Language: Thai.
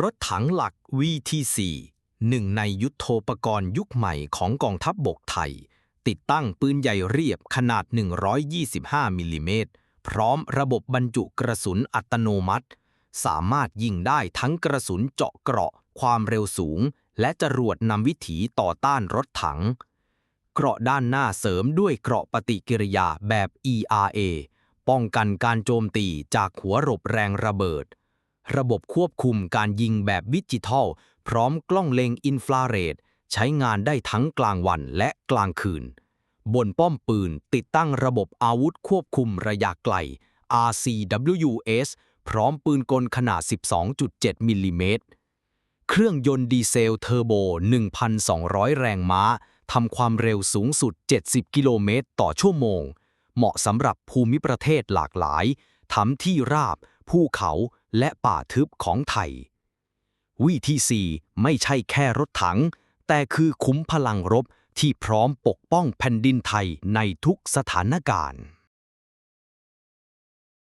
รถถังหลัก VT4 หนึ่งในยุทโธปกรณ์ยุคใหม่ของกองทัพบบกไทย ติดตั้งปืนใหญ่เรียบขนาด 125 มิลลิเมตร พร้อมระบบบรรจุกระสุนอัตโนมัติ สามารถยิงได้ทั้งกระสุนเจาะเกราะ ความเร็วสูง และจรวดนำวิถีต่อต้านรถถัง เกราะด้านหน้าเสริมด้วยเกราะปฏิกิริยาแบบ ERA ป้องกันการโจมตีจากหัวรบแรงระเบิด ระบบควบคุมการยิงแบบดิจิทัล พร้อมกล้องเล็งอินฟราเรด ใช้งานได้ทั้งกลางวันและกลางคืน บนป้อมปืนติดตั้งระบบอาวุธควบคุมระยะไกล RCWS พร้อมปืนกลขนาด 12.7 มิลลิเมตร เครื่องยนต์ดีเซลเทอร์โบ 1,200 แรงม้า ทำความเร็วสูงสุด 70 กิโลเมตรต่อชั่วโมง เหมาะสำหรับภูมิประเทศหลากหลาย ทั้งที่ราบ ภูเขาและป่าทึบของไทยวีทีซีไม่ใช่แค่รถถัง แต่คือคุ้มพลังรบที่พร้อมปกป้องแผ่นดินไทยในทุกสถานการณ์